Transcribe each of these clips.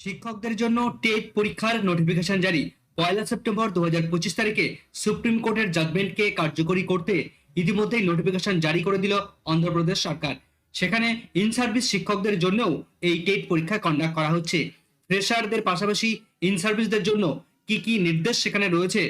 শিক্ষকদের জন্য টেট পরীক্ষার নোটিফিকেশন জারি। পয়লা সেপ্টেম্বর দু তারিখে সুপ্রিম কোর্টের জাজমেন্টকে কার্যকরী করতে ইতিমধ্যেই নোটিফিকেশন জারি করে দিল অন্ধ্রপ্রদেশ সরকার। সেখানে ইন সার্ভিস শিক্ষকদের জন্যও এই টেট পরীক্ষা কন্ডাক্ট করা হচ্ছে। ফ্রেশারদের পাশাপাশি ইন সার্ভিসদের জন্য কি কি নির্দেশ সেখানে রয়েছে,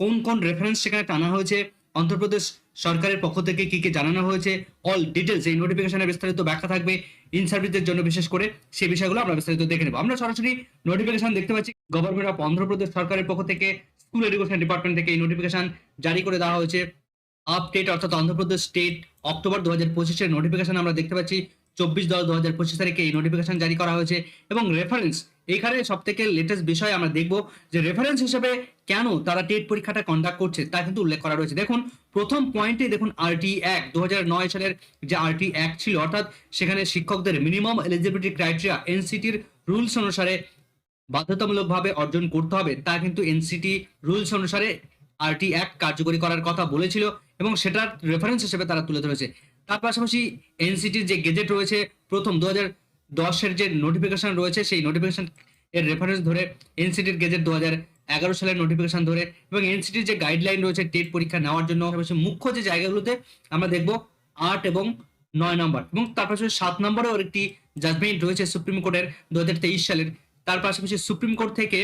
কোন কোন রেফারেন্স সেখানে টানা হয়েছে অন্ধ্রপ্রদেশ সরকারের পক্ষ থেকে কি কি জানানো হয়েছে? অল ডিটেলস এই নোটিফিকেশনের বিস্তারিত ব্যাখ্যা থাকবে। ইন সার্ভিসদের জন্য বিশেষ করে সেই বিষয়গুলো আমরা বিস্তারিত দেখে নেব। আমরা সরাসরি নোটিফিকেশন দেখতে পাচ্ছি গভর্নমেন্ট অফ অন্ধ্রপ্রদেশ সরকারের পক্ষ থেকে স্কুল এডুকেশন ডিপার্টমেন্ট থেকে এই নোটিফিকেশন জারি করে দেওয়া হয়েছে। আপডেট অর্থাৎ অন্ধ্রপ্রদেশ স্টেট অক্টোবর দু হাজার পঁচিশের নোটিফিকেশন আমরা দেখতে পাচ্ছি। চব্বিশ দশ দু হাজার পঁচিশ তারিখে এই নোটিফিকেশন জারি করা হয়েছে এবং রেফারেন্স এখানে সব থেকে লেটেস্ট বিষয় আমরা দেখব যে রেফারেন্স হিসেবে কেন তারা টেট পরীক্ষাটা কন্ডাক্ট করছে তা কিন্তু উল্লেখ করা রয়েছে। দেখুন, প্রথম পয়েন্টে দেখুন আরটি এক দু সালের যে আরটি এক ছিল, অর্থাৎ সেখানে শিক্ষকদের মিনিমাম এলিজিবিলিটি ক্রাইটেরিয়া এনসিটির রুলস অনুসারে বাধ্যতামূলকভাবে অর্জন করতে হবে। তা কিন্তু এনসিটি রুলস অনুসারে আরটি অ্যাক্ট কার্যকরী করার কথা বলেছিল এবং সেটার রেফারেন্স হিসেবে তারা তুলে ধরেছে। তার পাশাপাশি এনসিটির যে গেজেট রয়েছে, প্রথম দু হাজার দশের যে নোটিফিকেশন রয়েছে, সেই নোটিফিকেশন এর রেফারেন্স ধরে এনসিটির গেজেট দু হাজার এগারো সালের নোটিফিকেশন ধরে এবং এনসিটির যে গাইডলাইন রয়েছে টেট পরীক্ষা নেওয়ার জন্য মুখ্য যে জায়গাগুলোতে আমরা দেখব আট এবং নয় নম্বর এবং তার পাশাপাশি সাত নম্বরেও একটি জাজমেন্ট রয়েছে সুপ্রিম কোর্টের দু হাজার তেইশ সালের। তার পাশাপাশি সুপ্রিম কোর্ট থেকে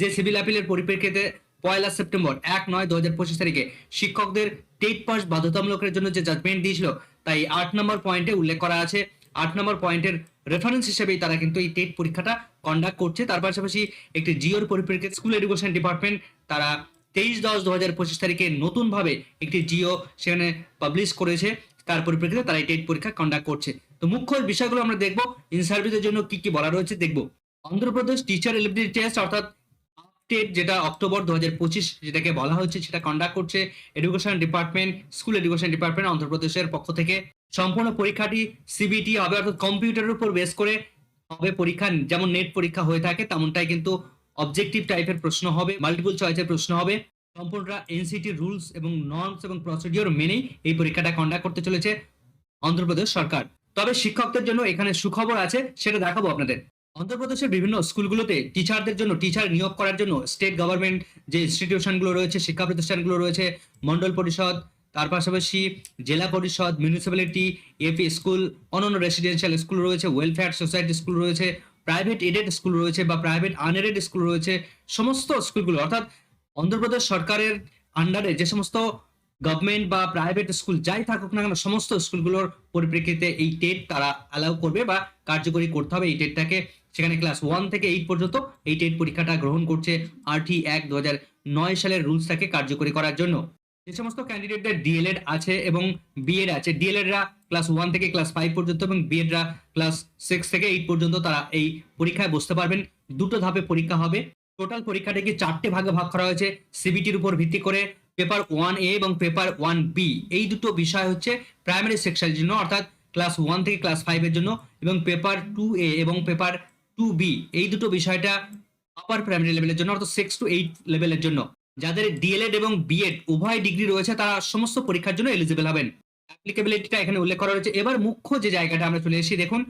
যে সিভিল আপিলের পরিপ্রেক্ষিতে পয়লা সেপ্টেম্বর এক নয় দু হাজার পঁচিশ তারিখে শিক্ষকদের টেট পাস বাধ্যতামূলকের জন্য যে জাজমেন্ট দিয়েছিল, তাই আট নম্বর পয়েন্টে উল্লেখ করা আছে। আট নম্বর পয়েন্টের রেফারেন্স হিসেবেই তারা কিন্তু এই টেট পরীক্ষাটা কন্ডাক্ট করছে। তার পাশাপাশি একটি জিওর পরিপ্রেক্ষিতে স্কুল এডুকেশন ডিপার্টমেন্ট তারা তেইশ দশ দু হাজার পঁচিশ তারিখে নতুনভাবে একটি জিও সেখানে পাবলিশ করেছে। তার পরিপ্রেক্ষিতে তারা এই টেট পরীক্ষা কন্ডাক্ট করছে। তো মুখ্য বিষয়গুলো আমরা দেখব। ইন সার্ভিসের জন্য কি কি বলা রয়েছে দেখব। অন্ধ্রপ্রদেশ টিচার এলিজিবিলিটি টেস্ট অর্থাৎ টেট যেটা অক্টোবর দু হাজার পঁচিশ যেটাকে বলা হচ্ছে সেটা কন্ডাক্ট করছে। Education department school education department অন্ধ্রপ্রদেশের পক্ষ থেকে। সম্পূর্ণ পরীক্ষাটি সিবিটি হবে, অর্থাৎ কম্পিউটারের উপর বেস করে হবে পরীক্ষা, যেমন নেট পরীক্ষা হয়ে থাকে, তেমনটাই কিন্তু অবজেক্টিভ টাইপের প্রশ্ন হবে মাল্টিপল চয়েসের প্রশ্ন হবে। সম্পূর্ণটা এনসিটি রুলস এবং নর্মস এবং প্রসিডিওর মেনেই এই পরীক্ষাটা কন্ডাক্ট করতে চলেছে অন্ধ্রপ্রদেশ সরকার। তবে শিক্ষকদের জন্য এখানে সুখবর আছে, সেটা দেখাবো আপনাদের। অন্ধ্রপ্রদেশের বিভিন্ন স্কুলগুলোতে টিচারদের জন্য টিচার নিয়োগ করার জন্য স্টেট গভর্নমেন্ট যে ইনস্টিটিউশনগুলো রয়েছে, শিক্ষা প্রতিষ্ঠানগুলো রয়েছে, মন্ডল পরিষদ তার পাশাপাশি জেলা পরিষদ মিউনিসিপ্যালিটি এপি স্কুল অন্যান্য রেসিডেন্সিয়াল স্কুল রয়েছে ওয়েলফেয়ার সোসাইটি স্কুল রয়েছে প্রাইভেট এডেড স্কুল রয়েছে বা প্রাইভেট আনএডেড স্কুল রয়েছে, সমস্ত স্কুলগুলো অর্থাৎ অন্ধ্রপ্রদেশ সরকারের আন্ডারে যে সমস্ত গভর্নমেন্ট বা প্রাইভেট স্কুল যাই থাকুক না কেন, সমস্ত স্কুলগুলোর পরিপ্রেক্ষিতে এই টেট তারা অ্যালাউ করবে বা কার্যকরী করতে হবে। এই টেটটাকে সেখানে ক্লাস ওয়ান থেকে এইট পর্যন্ত এই টেট পরীক্ষাটা গ্রহণ করছে আরটি এক দু নয় সালের রুলসটাকে কার্যকরী করার জন্য। যে সমস্ত ক্যান্ডিডেটদের ডিএলএড আছে এবং বিএড আছে ডিএলএডরা ক্লাস ওয়ান থেকে ক্লাস ফাইভ পর্যন্ত এবং বিএডরা ক্লাস সিক্স থেকে এইট পর্যন্ত তারা এই পরীক্ষায় বসতে পারবেন। দুটো ধাপে পরীক্ষা হবে। টোটাল পরীক্ষাটাকে চারটে ভাগে ভাগ করা হয়েছে সিবিটির উপর ভিত্তি করে পেপার ওয়ান এ এবং পেপার ওয়ান বি এই দুটো বিষয় হচ্ছে প্রাইমারি সেকশনের জন্য, অর্থাৎ ক্লাস ওয়ান থেকে ক্লাস ফাইভের জন্য এবং পেপার টু এ এবং পেপার টু বি এই দুটো বিষয়টা আপার প্রাইমারি লেভেলের জন্য, অর্থাৎ সিক্স টু এইট লেভেলের জন্য। যাদের ডিএলএড এবং বিএড উভয় ডিগ্রি রয়েছে, তারা সমস্ত পরীক্ষার জন্য এলিজিবল হবেন। অ্যাপ্লিকেবিলিটিটা এখানে উল্লেখ করা রয়েছে। এবার মুখ্য যে জায়গাটা আমরা চলে এসেছি, দেখুন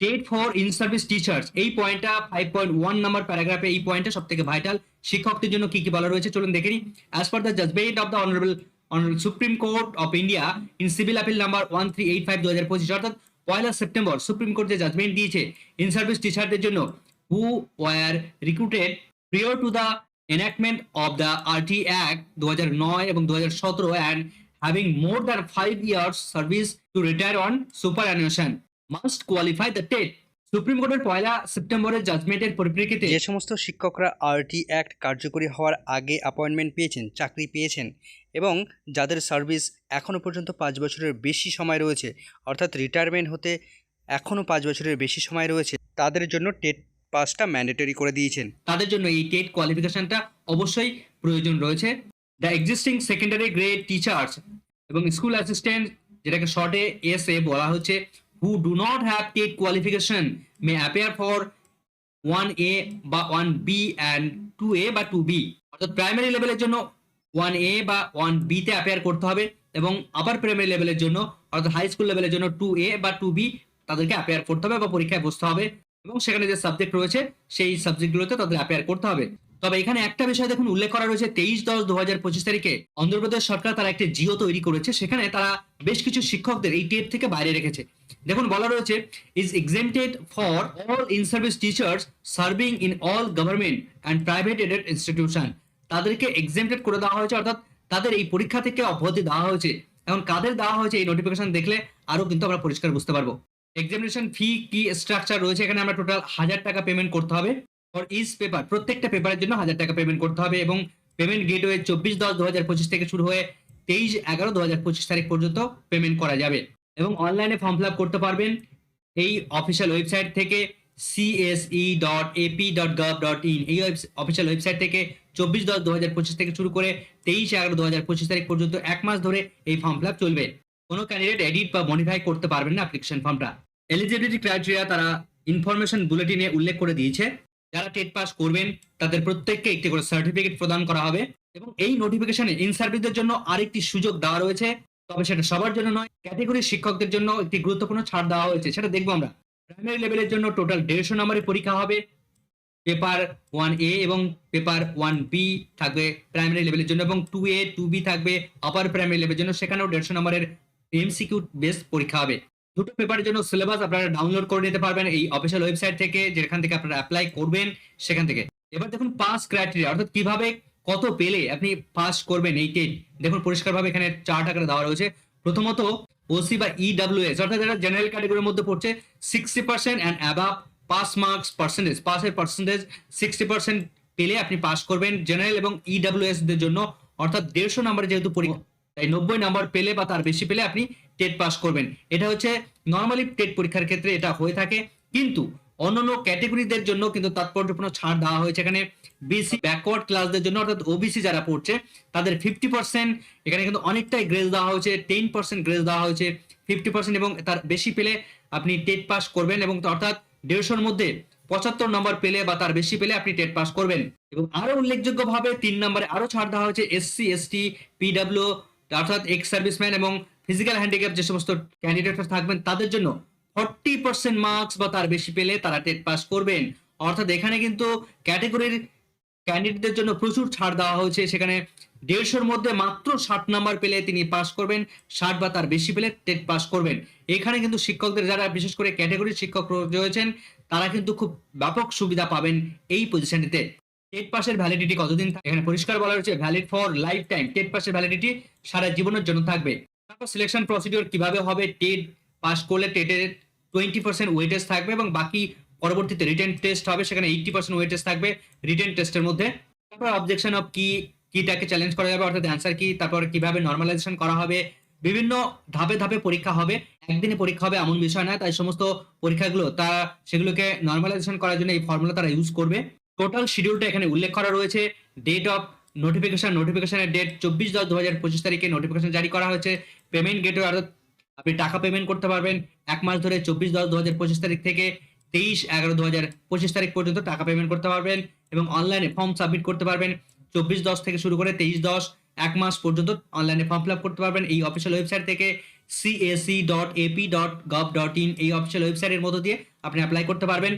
TET for in service teachers এই পয়েন্টটা ফাইভ পয়েন্ট ওয়ান নাম্বার প্যারাগ্রাফে এই পয়েন্টটা সব থেকে ভাইটাল শিক্ষকদের জন্য কি কি বলা রয়েছে, চলুন দেখে as per the judgement of the honourable Supreme Court of India in civil appeal number one three eight five দু হাজার পঁচিশ অর্থাৎ পয়লা সেপ্টেম্বর সুপ্রিম কোর্ট যে জাজমেন্ট দিয়েছে ইন সার্ভিস টিচারদের জন্য who were recruited prior to the enactment of the RT Act 2009 এবং 2017 and having more than 5 years service to retire on superannuation must qualify the TET Supreme কোর্টের পয়লা সেপ্টেম্বরের জাজমেন্টের পরিপ্রেক্ষিতে যে সমস্ত শিক্ষকরা আরটি অ্যাক্ট কার্যকরী হওয়ার আগে অ্যাপয়েন্টমেন্ট পেয়েছেন, চাকরি পেয়েছেন এবং যাদের সার্ভিস এখনও পর্যন্ত পাঁচ বছরের বেশি সময় রয়েছে, অর্থাৎ রিটায়ারমেন্ট হতে এখনও পাঁচ বছরের বেশি সময় রয়েছে, তাদের জন্য টেট পাসটা ম্যান্ডেটরি করে দিয়েছেন। তাদের জন্য এই টেট কোয়ালিফিকেশনটা অবশ্যই প্রয়োজন রয়েছে। The existing secondary grade teachers এবং স্কুল অ্যাসিস্ট্যান্ট যেটাকে শর্টে এস এ বলা হচ্ছে who do not have TET qualification may appear for one A বা one B and two A বা টু বি অর্থাৎ প্রাইমারি লেভেলের জন্য ওয়ান এ বা ওয়ান বিতে অ্যাপেয়ার করতে হবে এবং আপার প্রাইমারি লেভেলের জন্য, অর্থাৎ হাই স্কুল লেভেলের জন্য টু এ বা টু বি তাদেরকে অ্যাপেয়ার করতে হবে বা পরীক্ষায় বসতে হবে। এবং সেখানে যে সাবজেক্ট রয়েছে, সেই সাবজেক্টগুলোতে তাদের অ্যাপেয়ার করতে হবে। তবে এখানে একটা বিষয় দেখুন উল্লেখ করা রয়েছে, তেইশ দশ দু হাজার পঁচিশ তারিখে অন্ধ্রপ্রদেশ সরকার তারা একটি জিও তৈরি করেছে, সেখানে তারা বেশ কিছু শিক্ষকদের এই টেট থেকে বাইরে রেখেছে। দেখুন বলা রয়েছে is exempted for all in service teachers serving in all government and private aided institution তাদেরকে এক্সেন্টেড করে দেওয়া হয়েছে, অর্থাৎ তাদের এই পরীক্ষা থেকে অব্যাহতি দেওয়া হয়েছে। এখন কাদের দেওয়া হয়েছে এই নোটিফিকেশন দেখলে আরও কিন্তু আমরা পরিষ্কার বুঝতে পারব। এক্সামিনেশন ফি কি স্ট্রাকচার রয়েছে, এখানে আমরা টোটাল হাজার টাকা পেমেন্ট করতে হবে। ফর ইজ পেপার প্রত্যেকটা পেপারের জন্য হাজার টাকা পেমেন্ট করতে হবে এবং পেমেন্ট গেটওয়ে চব্বিশ দশ দু হাজার পঁচিশ থেকে শুরু হয়ে তেইশ এগারো দু হাজার পঁচিশ তারিখ পর্যন্ত পেমেন্ট করা যাবে। এবং অনলাইনে ফর্ম ফিল করতে পারবেন এই অফিসিয়াল ওয়েবসাইট থেকে CSE dot AP dot gov dot in এই অফিসিয়াল ওয়েবসাইট থেকে চব্বিশ দশ দু হাজার পঁচিশ থেকে শুরু করে তেইশ এগারো দু হাজার পঁচিশ তারিখ পর্যন্ত এক মাস ধরে এই ফর্ম ফিল চলবে। কোনো ক্যান্ডিডেট এডিট বা মডিফাই করতে পারবেন না অ্যাপ্লিকেশন ফর্মটা এলিজিবিলিটি ক্রাইটেরিয়া তারা ইনফরমেশন বুলেটিনে উল্লেখ করে দিয়েছে। যারা টেট পাস করবেন, তাদের প্রত্যেককে একটি করে সার্টিফিকেট প্রদান করা হবে এবং এই নোটিফিকেশনে ইন সার্ভিসদের জন্য আরেকটি সুযোগ দেওয়া রয়েছে। তবে সেটা সবার জন্য নয় ক্যাটেগরির শিক্ষকদের জন্য একটি গুরুত্বপূর্ণ ছাড় দেওয়া হয়েছে। সেটা দেখব আমরা। প্রাইমারি লেভেলের জন্য টোটাল দেড়শো নম্বরের পরীক্ষা হবে। পেপার ওয়ান এ এবং পেপার ওয়ান বি থাকবে প্রাইমারি লেভেলের জন্য এবং টু এ টু বি থাকবে আপার প্রাইমারি লেভেলের জন্য। সেখানেও দেড়শো নম্বরের এমসিকিউ বেস পরীক্ষা হবে। দুটো পেপারের জন্য সিলেবাস আপনারা ডাউনলোড করে নিতে পারবেন এই অফিসিয়াল ওয়েবসাইট থেকে, যেখান থেকে আপনারা অ্যাপ্লাই করবেন সেখান থেকে। এবার দেখুন পাস ক্রাইটেরিয়া অর্থাৎ কীভাবে কত পেলে আপনি পাস করবেন এই টেট দেখুন পরিষ্কারভাবে এখানে চার্ট আকারে দেওয়া রয়েছে। প্রথমত ওসি বা ইডাব্লিউএস অর্থাৎ যারা জেনারেল ক্যাটাগরির মধ্যে পড়ছে sixty percent and above pass marks percentage পাসের পার্সেন্টেজ সিক্সটি পার্সেন্ট পেলে আপনি পাস করবেন। জেনারেল এবং ইডাব্লিউএস দের জন্য, অর্থাৎ দেড়শো নাম্বার যেহেতু পরীক্ষা তাই নব্বই নাম্বার পেলে বা তার বেশি পেলে আপনি টেট পাস করবেন। এটা হচ্ছে নর্মালি টেট পরীক্ষার ক্ষেত্রে এটা হয়ে থাকে। কিন্তু অন্যান্য ক্যাটেগরিদের জন্য কিন্তু তাৎপর্যপূর্ণ ছাড় দেওয়া হয়েছে। এখানে বিসি ব্যাকওয়ার্ড ক্লাসদের জন্য অর্থাৎ ওবিসি যারা পড়ছে, তাদের ফিফটি পার্সেন্ট এখানে কিন্তু অনেকটাই গ্রেস দেওয়া হয়েছে টেন পার্সেন্ট গ্রেস দেওয়া হয়েছে ফিফটি পার্সেন্ট এবং তার বেশি পেলে আপনি টেট পাস করবেন এবং অর্থাৎ দেড়শোর মধ্যে পঁচাত্তর নম্বর পেলে বা তার বেশি পেলে আপনি টেট পাস করবেন। এবং আরও উল্লেখযোগ্যভাবে তিন নম্বরে আরও ছাড় দেওয়া হয়েছে এসসি এসটি পিডাব্লিউ অর্থাৎ এক্স সার্ভিসম্যান এবং ফিজিক্যাল হ্যান্ডিক্যাপ যে সমস্ত ক্যান্ডিডেট থাকবেন, তাদের জন্য ফর্টি পার্সেন্ট মার্কস বা তার বেশি পেলে তারা টেট পাস করবেন। অর্থাৎ এখানে কিন্তু ক্যাটেগরির ক্যান্ডিডেটদের জন্য প্রচুর ছাড় দেওয়া হয়েছে। সেখানে দেড়শোর মধ্যে মাত্র ষাট নাম্বার পেলে তিনি পাস করবেন, ষাট বা তার বেশি পেলে টেট পাস করবেন। এখানে কিন্তু শিক্ষকদের যারা বিশেষ করে ক্যাটেগরির শিক্ষক রয়েছেন, তারা কিন্তু খুব ব্যাপক সুবিধা পাবেন এই পজিশনটিতে টেট পাসের ভ্যালিডিটি কতদিন থাকে এখানে পরিষ্কার বলা হয়েছে valid for life time TET পাসের ভ্যালিডিটি সারা জীবনের জন্য থাকবে। তারপর সিলেকশন প্রসিডিওর কীভাবে হবে? টেট পাস করলে টেটের টোয়েন্টি পার্সেন্ট ওয়েটেজ থাকবে এবং বাকি পরবর্তীতে রিটেন টেস্ট হবে, সেখানে এইটটি পার্সেন্ট ওয়েটেজ থাকবে রিটেন টেস্টের মধ্যে। তারপর অবজেকশন অফ কি কিটাকে চ্যালেঞ্জ করা যাবে, অর্থাৎ অ্যান্সার কি, তারপর কীভাবে নর্মালাইজেশন করা হবে, বিভিন্ন ধাপে ধাপে পরীক্ষা হবে। একদিনে পরীক্ষা হবে এমন বিষয় নয় তাই সমস্ত পরীক্ষাগুলো তা সেগুলোকে নর্মালাইজেশন করার জন্য এই ফর্মুলা তারা ইউজ করবে। টোটাল শিডিউলটা এখানে উল্লেখ করা রয়েছে। ডেট অফ নোটিফিকেশন নোটিফিকেশনের ডেট চব্বিশ দশ দু হাজার পঁচিশ তারিখে নোটিফিকেশন জারি করা হয়েছে। পেমেন্ট গেটওয়ে অর্থাৎ আপনি টাকা পেমেন্ট করতে পারবেন এক মাস ধরে চব্বিশ দশ দু হাজার পঁচিশ তারিখ থেকে তেইশ এগারো দু হাজার পঁচিশ তারিখ পর্যন্ত টাকা পেমেন্ট করতে পারবেন এবং অনলাইনে ফর্ম সাবমিট করতে পারবেন। চব্বিশ দশ থেকে শুরু করে তেইশ দশ এক মাস পর্যন্ত অনলাইনে ফর্ম ফিল আপ করতে পারবেন এই অফিসিয়াল ওয়েবসাইট থেকে। CSE dot AP dot gov dot in এই অফিসিয়াল ওয়েবসাইটের মধ্য দিয়ে আপনি অ্যাপ্লাই করতে পারবেন।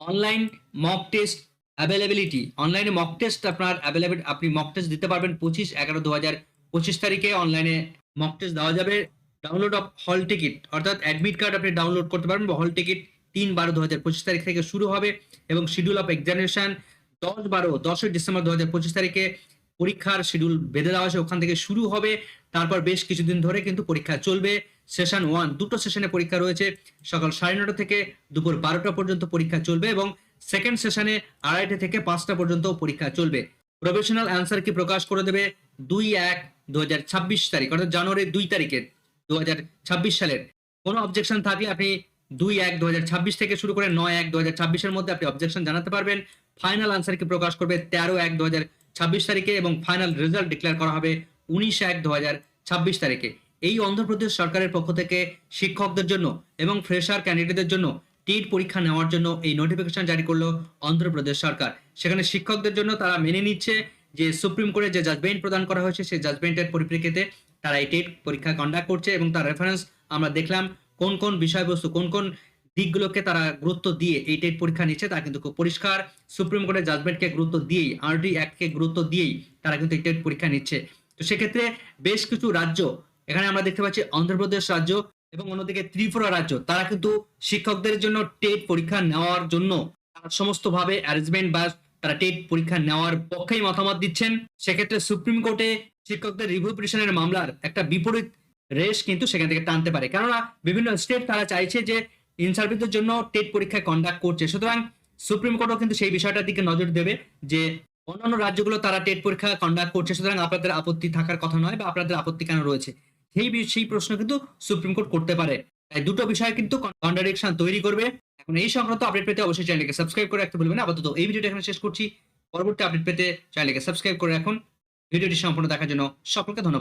অনলাইন মক টেস্ট অ্যাভেলেবিলিটি অনলাইনে মক টেস্ট আপনার অ্যাভেলেবেল আপনি মক টেস্ট দিতে পারবেন পঁচিশ এগারো দু হাজার পঁচিশ তারিখে অনলাইনে মক টেস্ট দেওয়া যাবে। ডাউনলোড অফ হল টিকিট অর্থাৎ অ্যাডমিট কার্ড আপনি ডাউনলোড করতে পারবেন, বা হল টিকিট তিন বারো দু হাজার পঁচিশ তারিখ থেকে শুরু হবে এবং শিডিউল অফ এক্সামিনেশন দশ বারো, দশই ডিসেম্বর দু হাজার পঁচিশ তারিখে পরীক্ষার শিডিউল বেঁধে দেওয়া আছে, ওখান থেকে শুরু হবে। তারপর বেশ কিছুদিন ধরে কিন্তু পরীক্ষা চলবে। সেশন ওয়ান দুটো সেশনে পরীক্ষা রয়েছে। সকাল সাড়ে নটা থেকে দুপুর বারোটা পর্যন্ত পরীক্ষা চলবে এবং সেকেন্ড সেশনে আড়াইটে থেকে পাঁচটা পর্যন্ত পরীক্ষা চলবে। প্রফেশনাল অ্যান্সার কি প্রকাশ করে দেবে? দুই এক দু তারিখ, অর্থাৎ জানুয়ারির দুই তারিখে দু হাজার ছাব্বিশ সালের। কোনো অবজেকশন থাকলে আপনি দুই এক দু থেকে শুরু করে নয় এক দু ছাব্বিশের মধ্যে আপনি অবজেকশন জানাতে পারবেন। ফাইনাল অ্যান্সার কি প্রকাশ করবে? তেরো এক দু তারিখে এবং ফাইনাল রেজাল্ট ডিক্লেয়ার করা হবে উনিশ এক দু তারিখে। এই অন্ধ্রপ্রদেশ সরকারের পক্ষ থেকে শিক্ষকদের জন্য এবং ফ্রেশার ক্যান্ডিডেটদের জন্য টিট পরীক্ষা নেওয়ার জন্য এই নোটিফিকেশন জারি করল অন্ধ্রপ্রদেশ সরকার। সেখানে শিক্ষকদের জন্য তারা মেনে নিচ্ছে যে সুপ্রিম কোর্টে যে জাজমেন্ট প্রদান করা হয়েছে, সেই জাজমেন্টের পরিপ্রেক্ষিতে তারা এই টেট পরীক্ষা কন্ডাক্ট করছে এবং তার রেফারেন্স আমরা দেখলাম কোন কোন বিষয়বস্তু, কোন কোন দিকগুলোকে তারা গুরুত্ব দিয়ে এই টেট পরীক্ষা নিচ্ছে, তা কিন্তু খুব পরিষ্কার। সুপ্রিম কোর্টের জাজমেন্টকে গুরুত্ব দিয়েই আরডি অ্যাক্টকে গুরুত্ব দিয়েই তারা কিন্তু এই টেট পরীক্ষা নিচ্ছে। তো সেক্ষেত্রে বেশ কিছু রাজ্য, এখানে আমরা দেখতে পাচ্ছি অন্ধ্রপ্রদেশ রাজ্য এবং অন্যদিকে ত্রিপুরা রাজ্য, তারা কিন্তু শিক্ষকদের জন্য টেট পরীক্ষা নেওয়ার জন্য তারা সমস্ত ভাবে অ্যারেঞ্জমেন্ট বা তারা টেট পরীক্ষা নেওয়ার পক্ষেই মতামত দিচ্ছেন। সেক্ষেত্রে সুপ্রিম কোর্টে শিক্ষকদের রিভিউ পিটিশনের মামলার একটা বিপরীত রেশ কিন্তু সেখান থেকে টানতে পারে। কেননা বিভিন্ন স্টেট তারা চাইছে যে ইন সার্ভিসের জন্য টেট পরীক্ষা কন্ডাক্ট করছে। সুতরাং সুপ্রিম কোর্টও কিন্তু সেই বিষয়টার দিকে নজর দেবে যে অন্যান্য রাজ্যগুলো তারা টেট পরীক্ষা কন্ডাক্ট করছে। সুতরাং আপনাদের আপত্তি থাকার কথা নয় বা আপনাদের আপত্তি কেন রয়েছে? সেই সেই প্রশ্ন কিন্তু সুপ্রিম কোর্ট করতে পারে। তাই দুটো বিষয় কিন্তু কন্ট্রাডিকশন তৈরি করবে। এখন এই সংক্রান্ত আপডেট পেতে অবশ্যই চ্যানেলকে সাবস্ক্রাইব করে রাখতে ভুলবেন না। আপাতত এই ভিডিওটা এখানে শেষ করছি। পরবর্তী আপডেট পেতে চ্যানেলকে সাবস্ক্রাইব করে রাখুন। ভিডিওটি সম্পূর্ণ দেখার জন্য সকলকে ধন্যবাদ।